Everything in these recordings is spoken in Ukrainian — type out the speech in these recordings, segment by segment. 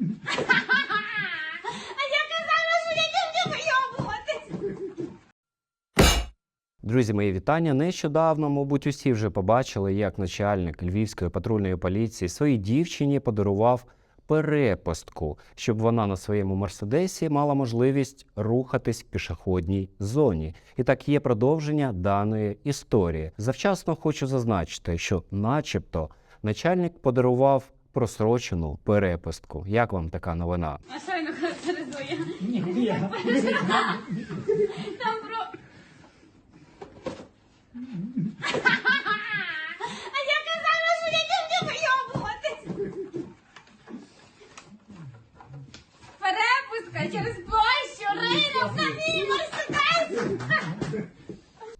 Я казала, що я люблю вийобуватись. Друзі, мої вітання. Нещодавно, мабуть, усі вже побачили, як начальник Львівської патрульної поліції своїй дівчині подарував перепустку, щоб вона на своєму мерседесі мала можливість рухатись в пішохідній зоні. І так є продовження даної історії. Завчасно хочу зазначити, що, начебто, начальник подарував просрочену перепустку. Як вам така новина? А що він характеризує? Там про... А я казала, що я люблю вийобуватись. Перепустка через площу, ринок на мій мерседес.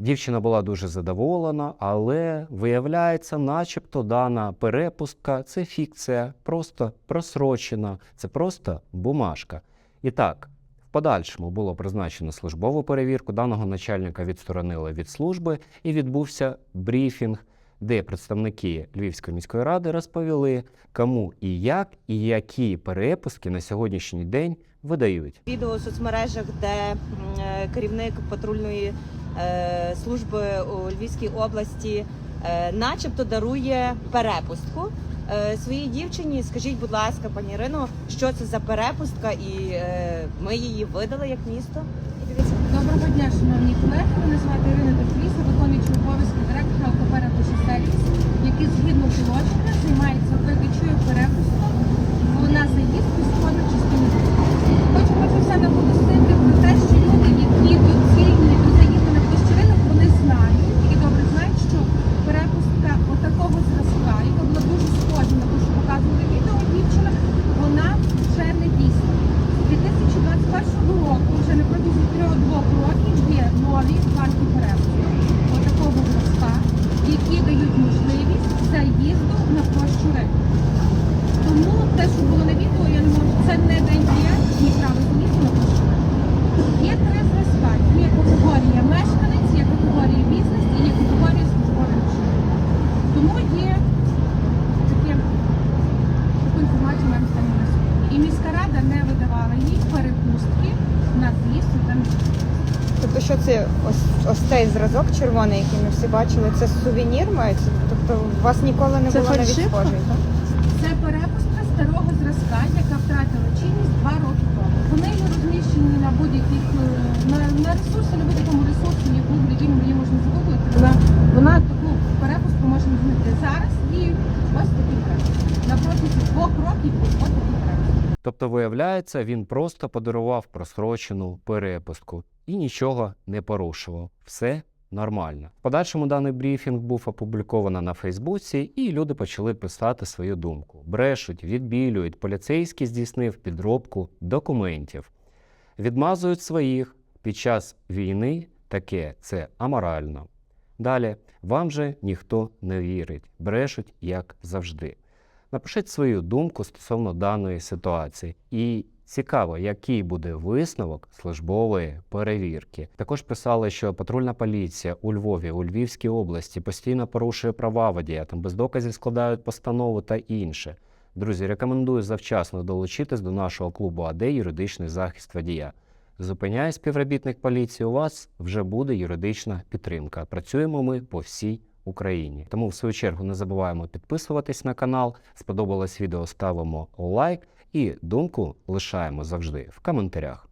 Дівчина була дуже задоволена, але виявляється, начебто дана перепустка це фікція, просто просрочена, це просто бумажка. І так, в подальшому було призначено службову перевірку. Даного начальника відсторонили від служби і відбувся брифінг, де представники Львівської міської ради розповіли, кому і як, і які перепустки на сьогоднішній день видають. відео у соцмережах, де е, керівник патрульної служби у Львівській області е, начебто дарує перепустку е, своїй дівчині. Скажіть, будь ласка, пані Ірино, що це за перепустка, і е, ми її видали як місто? Доброго дня, шановні колеги. Мене звати Ірина Дефліса, виконуючи обов'язки директора ОКП «Сервіс», який згідно положення займається видачею перепусток на заїзд пішохідну частину. Хочу хочу все наголосити про те, що люди, які доцільні до заїзду на площу ринок, вони знають і добре знають, що перепустка отакого зразка, яка була дуже схожа на те, що показували відео дівчина, вона вже не дійсна. З 2021 року, вже на протязі трьох-двох років, є нові парки перепустки отакого зразка, які дають можливість заїзду на площу ринку. Тому те, що було на відео, я не можу. Це не день ні право заїзду на площу ринку. Є три зразка. Є категорія мешканець, є категорія бізнес і є категорія службовий машин. Тому є таке, таку інформацію маємо стані на сьогодні. І міська рада не видавала їй перепустки на з'їзд та на Тобто, що це ось ось цей зразок червоний, який ми всі бачили, це сувенір мається? Тобто у вас ніколи не Це було навіть фальшивка? схожий, так? Це перепустка старого зразка, яка втратила чинність два роки тому. Вони є розміщені на будь-яких е, на, на ресурсі, на будь-якому ресурсі, яку яким її можна загуглити. Вона, вона таку перепустку можна знайти зараз і ось такий перепусток. На протязі двох років ось перепусток. Тобто, виявляється, він просто подарував просрочену перепустку і нічого не порушував. Все нормально. В подальшому даний брифінг був опубліковано на Фейсбуці, і люди почали писати свою думку. Брешуть, відбілюють, поліцейський здійснив підробку документів, відмазують своїх під час війни. Таке це аморально. Далі вам же ніхто не вірить, брешуть як завжди. Напишіть свою думку стосовно даної ситуації. І цікаво, який буде висновок службової перевірки. Також писали, що патрульна поліція у Львові, у Львівській області постійно порушує права водія, там без доказів складають постанову та інше. Друзі, рекомендую завчасно долучитись до нашого клубу АД юридичний захист водія. Зупиняє співробітник поліції, у вас вже буде юридична підтримка. Працюємо ми по всій Україні. Тому, в свою чергу, не забуваємо підписуватись на канал. Сподобалось відео, ставимо лайк і думку лишаємо завжди в коментарях.